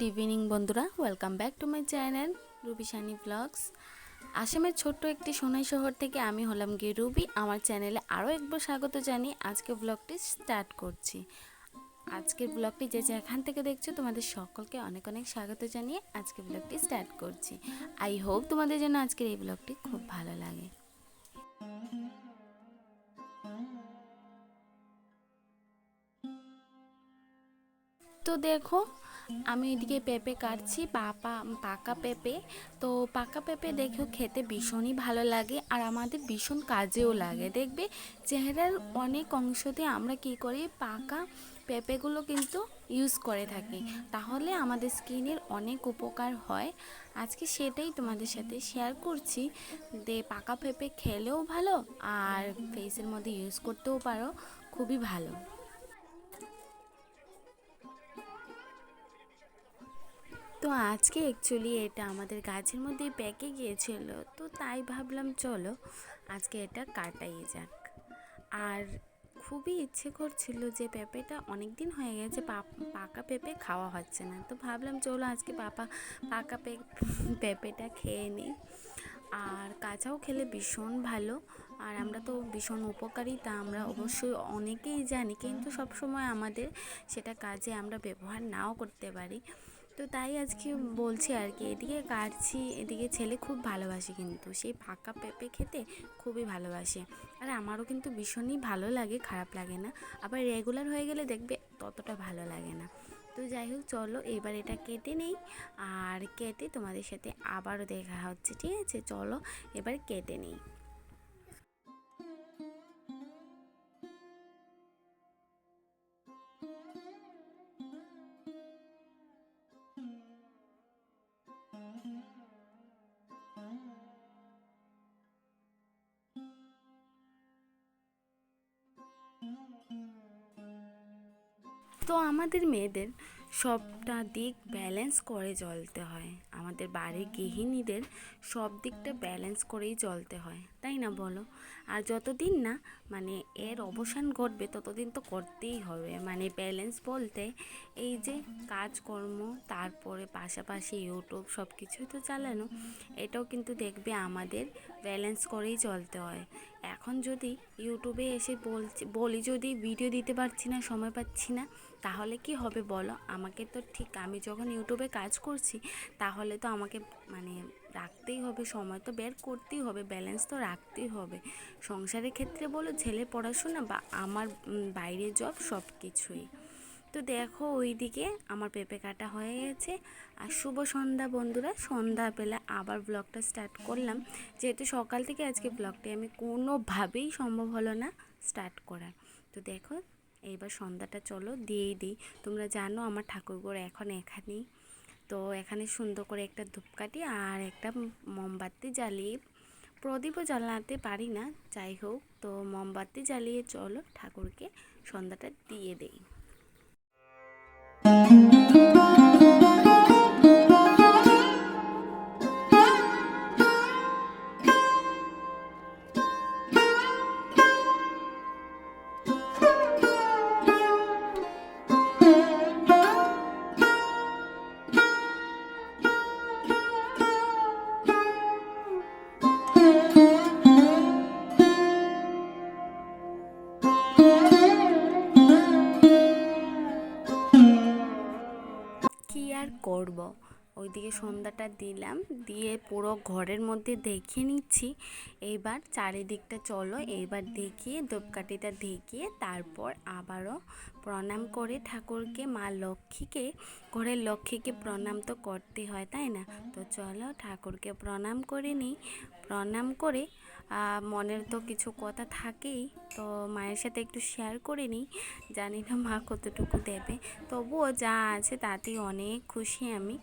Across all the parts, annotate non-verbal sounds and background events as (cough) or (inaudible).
Good evening বন্ধুরা। Welcome back to my channel Ruby Sunny vlogs আসামের ছোট্ট একটি সোনাই শহর থেকে আমি হলাম গিয়ে রুবি আমার চ্যানেলে আরও একবার স্বাগত জানিয়ে আজকে ব্লগটি স্টার্ট করছি। আজকের ব্লগটি যে যেখান থেকে দেখছ, তোমাদের সকলকে অনেক অনেক স্বাগত জানিয়ে আজকে ব্লগটি স্টার্ট করছি। আই হোপ তোমাদের জন্য আজকের এই ব্লগটি খুব ভালো লাগে। তো দেখো আমি এদিকে পেঁপে কাটছি, পাপা, পাকা পেঁপে। তো পাকা পেঁপে দেখেও খেতে ভীষণই ভালো লাগে আর আমাদের ভীষণ কাজেও লাগে। দেখবে চেহারার অনেক অংশতে আমরা কি করি, পাকা পেঁপেগুলো কিন্তু ইউজ করে থাকি। তাহলে আমাদের স্কিনের অনেক উপকার হয়। আজকে সেটাই তোমাদের সাথে শেয়ার করছি যে পাকা পেঁপে খেলেও ভালো আর ফেসের মধ্যে ইউজ করতেও পারো, খুবই ভালো। তো আজকে অ্যাকচুয়ালি এটা আমাদের গাছের মধ্যে পেকে গিয়েছিল, তো তাই ভাবলাম চলো আজকে এটা কাটাই যাক। আর খুবই ইচ্ছে করছিল যে পেঁপেটা অনেক দিন হয়ে গেছে পাকা পেঁপে খাওয়া হচ্ছে না, তো ভাবলাম চলো আজকে পাপা, পাকা পেঁপেটা খেয়ে নিই। আর কাঁচাও খেলে ভীষণ ভালো, আর আমরা তো ভীষণ উপকারী, তা আমরা অবশ্যই অনেকেই জানি, কিন্তু সবসময় আমাদের সেটা কাজে আমরা ব্যবহার নাও করতে পারি। তো তাই আজকে বলছি আর কি, এদিকে কাটছি, এদিকে ছেলে খুব ভালোবাসে কিন্তু। সেই ফাঁকা পেঁপে খেতে খুবই ভালোবাসে। আর আমারও কিন্তু ভীষণই ভালো লাগে, খারাপ লাগে না। আবার রেগুলার হয়ে গেলে দেখবে ততটা ভালো লাগে না। তো যাই হোক, চলো এবার এটা কেটে নেই। আর কেটে তোমাদের সাথে আবারও দেখা হচ্ছে, ঠিক আছে? চলো এবার কেটে নেই। তো আমাদের মেয়েদের সবটা দিক ব্যালেন্স করে চলতে হয়। আমাদের বাড়ির গৃহিণীদের সব দিকটা ব্যালেন্স করেই চলতে হয়, তাই না বলো? আর যতদিন না মানে এর অবসান ঘটবে, ততদিন তো করতেই হবে। মানে ব্যালেন্স বলতে এই যে কাজকর্ম, তারপরে পাশাপাশি ইউটিউব সব কিছুই তো চালানো, এটাও কিন্তু দেখবে আমাদের ব্যালেন্স করেই চলতে হয়। এখন যদি ইউটিউবে এসে বলছি, বলি যদি ভিডিও দিতে পারছি না, সময় পাচ্ছি না তাহলে কি হবে বলো? আমাকে তো ঠিক আমি যখন ইউটিউবে কাজ করছি, তাহলে তো আমাকে মানে রাখতেই হবে, সময় তো বের করতেই হবে ব্যালেন্স তো রাখতেই হবে। সংসারের ক্ষেত্রে বলো, ছেলে পড়াশোনা বা আমার বাইরে জব সব কিছুই তো দেখো ওইদিকে আমার পেঁপে কাটা হয়ে গেছে। আর শুভ সন্ধ্যা বন্ধুরা, সন্ধ্যা সন্ধ্যাবেলা আবার ব্লগটা স্টার্ট করলাম। যেহেতু সকাল থেকে আজকে ব্লগটি আমি কোনোভাবেই সম্ভব হলো না স্টার্ট করার। তো দেখো এইবার সন্ধ্যাটা চলো, দিয়েই দিই। তোমরা জানো আমার ঠাকুরঘর এখন এখানেই। তো এখানে সুন্দর করে একটা ধূপকাঠি আর একটা মোমবাতি জ্বালিয়ে, প্রদীপও জ্বালাতে পারি না, যাই হোক। তো মোমবাতি জ্বালিয়ে চলো ঠাকুরকে সন্ধ্যাটা দিয়ে দেই। আর করব। ওইদিকে সন্ধ্যাটা দিলাম, দিয়ে পুরো ঘরের মধ্যে দেখে নিচ্ছি। এইবার চারিদিকটা চলো, এইবার দেখিয়ে ধূপকাঠিটা দেখিয়ে তারপর আবারও প্রণাম করে ঠাকুরকে, মা লক্ষ্মীকে, ঘরের লক্ষ্মীকে প্রণাম তো করতে হয়, তাই না? তো চলো ঠাকুরকে প্রণাম করে নিই। প্রণাম করে মনের তো কিছু কথা থাকেই, তো মায়ের সাথে একটু শেয়ার করে নিই। জানি না মা কতটুকু দেবে, তবুও যা আছে তাতেই অনেক খুশি আমি।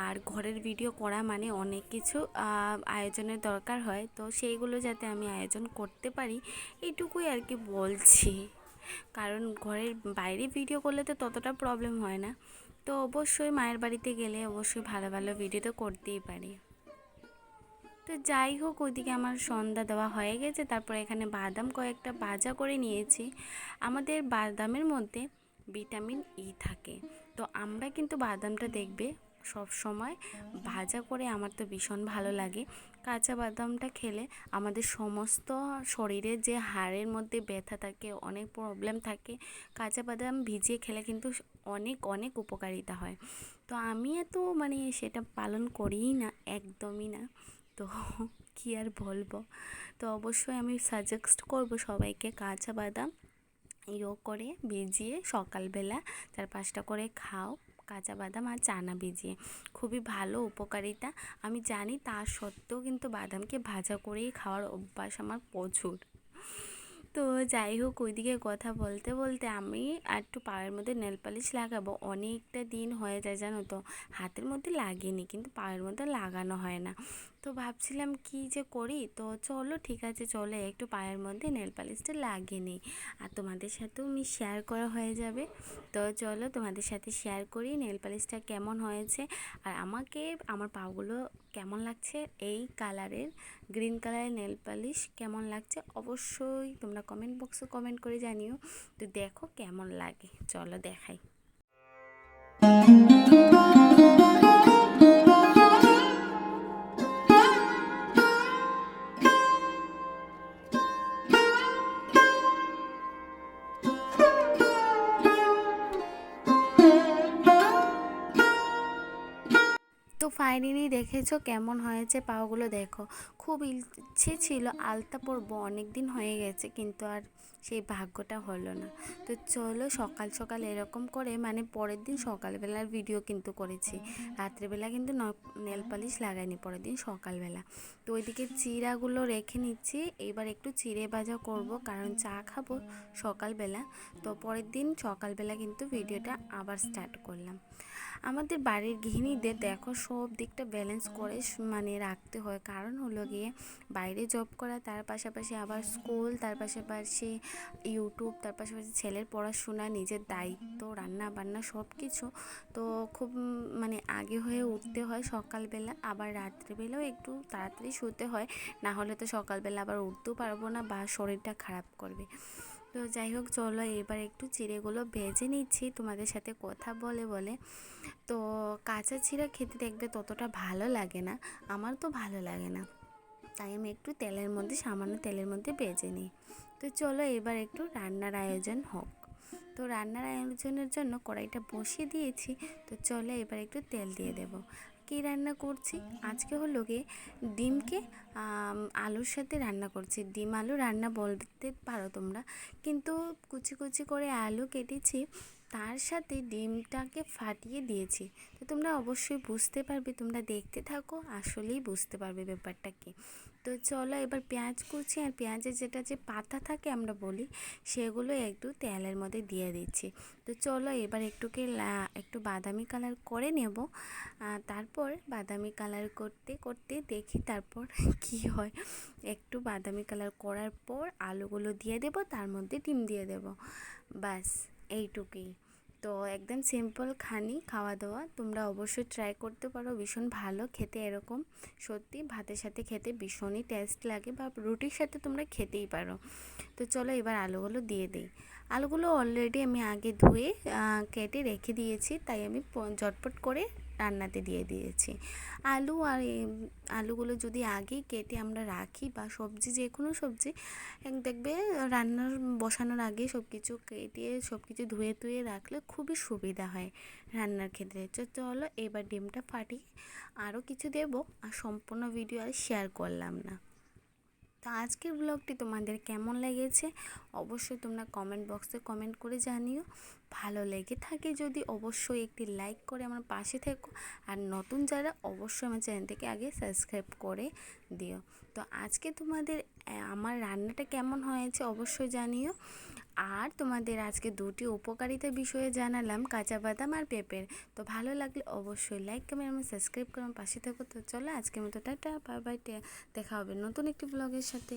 আর ঘরের ভিডিও করা মানে অনেক কিছু আয়োজনের দরকার হয়, তো সেইগুলো যাতে আমি আয়োজন করতে পারি এইটুকুই আর কি বলছি। কারণ ঘরের বাইরে ভিডিও করলে তো ততটা প্রবলেম হয় না। তো অবশ্যই মায়ের বাড়িতে গেলে অবশ্যই ভালো ভালো ভিডিও তো করতেই পারি। তো যাই হোক, ওইদিকে আমার সন্ধ্যা দেওয়া হয়ে গেছে, তারপর এখানে বাদাম কয়েকটা ভাজা করে নিয়েছি। আমাদের বাদামের মধ্যে ভিটামিন ই থাকে। তো আমরা কিন্তু বাদামটা দেখবে সব সময় ভাজা করে আমার তো ভীষণ ভালো লাগে। কাঁচা বাদামটা খেলে আমাদের সমস্ত শরীরের যে হাড়ের মধ্যে ব্যথা থাকে, অনেক প্রবলেম থাকে, কাঁচা বাদাম ভিজিয়ে খেলে কিন্তু অনেক অনেক উপকারিতা হয়। তো আমি এত মানে সেটা পালন করিই না, একদমই না। তো (laughs) কী আর বলব? তো অবশ্যই আমি সাজেস্ট করব সবাইকে কাঁচা বাদাম, ইয়ো করে ভিজিয়ে সকালবেলা চার পাঁচটা করে খাও। কাঁচা বাদাম আর চানা ভিজিয়ে। খুবই ভালো উপকারিতা। আমি জানি তা সত্ত্বেও কিন্তু বাদামকে ভাজা করেই খাওয়ার অভ্যাস আমার প্রচুর। তো যাই হোক, ওইদিকে কথা বলতে বলতে আমি একটু পায়ের মধ্যে নেল পালিশ লাগাবো। অনেকটা দিন হয়ে যায় জানো তো। হাতের মধ্যে লাগেনি, কিন্তু পায়ের মধ্যে লাগানো হয় না। তো ভাবছিলাম কি যে করি? তো চলো ঠিক আছে, চলো একটু পায়ের মধ্যে নেল পালিশটা লাগিয়ে নিই। আর তোমাদের সাথেও আমি শেয়ার করা হয়ে যাবে। তো চলো তোমাদের সাথে শেয়ার করি নেল পালিশটা কেমন হয়েছে। আর আমাকে, আমার পাগুলো কেমন লাগছে? এই কালারের, গ্রিন কালারের নেল পালিশ কেমন লাগছে? অবশ্যই তোমরা কমেন্ট বক্সে কমেন্ট করে জানিও। তো দেখো কেমন লাগে। চলো দেখাই। ফাইনালি দেখেছ? কেমন হয়েছে? পাওগুলো দেখো। খুব ইচ্ছে ছিল আলতা পরবো অনেক দিন হয়ে গেছে, কিন্তু আর সেই ভাগ্যটা হলো না। তো চলো সকাল সকাল এরকম করে মানে পরের দিন সকালবেলার ভিডিও কিন্তু করেছি। রাত্রেবেলা কিন্তু নেল পালিশ লাগাইনি, পরের দিন সকালবেলা। তো ওইদিকে চিরাগুলো রেখে নিচ্ছি, এবার একটু চিড়ে ভাজা করব, কারণ চা খাব সকালবেলা। তো পরের দিন সকালবেলা কিন্তু ভিডিওটা আবার স্টার্ট করলাম। আমাদের বাড়ির গৃহিণীদের দেখো, সব দিকটা ব্যালেন্স করে মানে রাখতে হয়। কারণ হলো গিয়ে বাইরে জব করা, তার পাশাপাশি আবার স্কুল তার পাশাপাশি ইউটিউব তার পাশাপাশি ছেলের পড়াশোনা, নিজের দায়িত্ব রান্না বান্না সব কিছু তো খুব মানে আগে হয়ে উঠতে হয় সকালবেলা, আবার রাত্রিবেলাও একটু তাড়াতাড়ি শুতে হয়। না হলে তো সকালবেলা আবার উঠতেও পারব না বা শরীরটা খারাপ করবে। তো যাই হোক, চলো এবার একটু চিড়েগুলো ভেজে নিচ্ছি। তোমাদের সাথে কথা বলে বলে। তো কাঁচা চিড়া খেতে দেখবে ততটা ভালো লাগে না। আমার তো ভালো লাগে না। তাই আমি একটু তেলের মধ্যে, সামান্য তেলের মধ্যে ভেজে নিই। তো চলো এবার একটু রান্নার আয়োজন হোক। তো রান্নার আয়োজনের জন্য কড়াইটা বসিয়ে দিয়েছি। তো চলো এবার একটু তেল দিয়ে দেবো। কী রান্না করছি। আজকে হলো গিয়ে ডিমকে আলুর সাথে রান্না করছি। ডিম আলু রান্না বলতে পারো তোমরা। কিন্তু কুচি কুচি করে আলু কেটেছি, তার সাথে ডিমটাকে ফাটিয়ে দিয়েছি। তো তোমরা অবশ্যই বুঝতে পারবে, তোমরা দেখতে থাকো, আসলেই বুঝতে পারবে ব্যাপারটা কি। তো চলো এবার পেঁয়াজ কুচি আর পেঁয়াজের যেটা যে পাতা থাকে আমরা বলি, সেগুলো একটু তেলের মধ্যে দিয়ে দিচ্ছি। তো চলো এবার একটুকে একটু বাদামি কালার করে নেব। তারপর বাদামি কালার করতে করতে দেখি তারপর (laughs) কি হয়। একটু বাদামি কালার করার পর আলুগুলো দিয়ে দেব, তার মধ্যে ডিম দিয়ে দেব। বাস এইটুকুই। তো একদম সিম্পল খানি খাওয়া দাওয়া। তোমরা অবশ্যই ট্রাই করতে পারো, ভীষণ ভালো খেতে এরকম। সত্যি ভাতের সাথে খেতে ভীষণই টেস্ট লাগে বা রুটির সাথে তোমরা খেতেই পারো। তো চলো এবার আলুগুলো দিয়ে দিই। আলুগুলো অলরেডি আমি আগে ধুয়ে কেটে রেখে দিয়েছি, তাই আমি ঝটপট করে রান্নাতে দিয়ে দিয়েছি। আলু আর আলুগুলো যদি আগেই কেটে আমরা রাখি বা সবজি যে কোনো সবজি দেখবে রান্নার বসানোর আগে সব কিছু কেটে সব কিছু ধুয়ে ধুয়ে রাখলে খুবই সুবিধা হয় রান্নার ক্ষেত্রে। চলো এবার ডিমটা ফাটিয়ে আরও কিছু দেবো আর সম্পূর্ণ ভিডিও আর শেয়ার করলাম না। আজকের ব্লগটি তোমাদের কেমন লেগেছে? অবশ্যই তোমরা কমেন্ট বক্সে কমেন্ট করে জানিও। ভালো লেগে থাকে যদি অবশ্যই একটি লাইক করে আমার পাশে থেকো। আর নতুন যারা অবশ্যই আমার চ্যানেলটিকে আগে সাবস্ক্রাইব করে দিও। তো আজকে তোমাদের আমার রান্নাটা কেমন হয়েছে অবশ্যই জানিও। আর তোমাদের আজকে দুটি উপকারিতা বিষয়ে জানালাম, কাঁচা বাদাম আর পেঁপের। তো ভালো লাগলে অবশ্যই লাইক কমেন্ট এবং সাবস্ক্রাইব করে, পাশে থাকো। তো চলো আজকে মতো টাটা বাই বাই দেখা হবে নতুন একটি ব্লগের সাথে।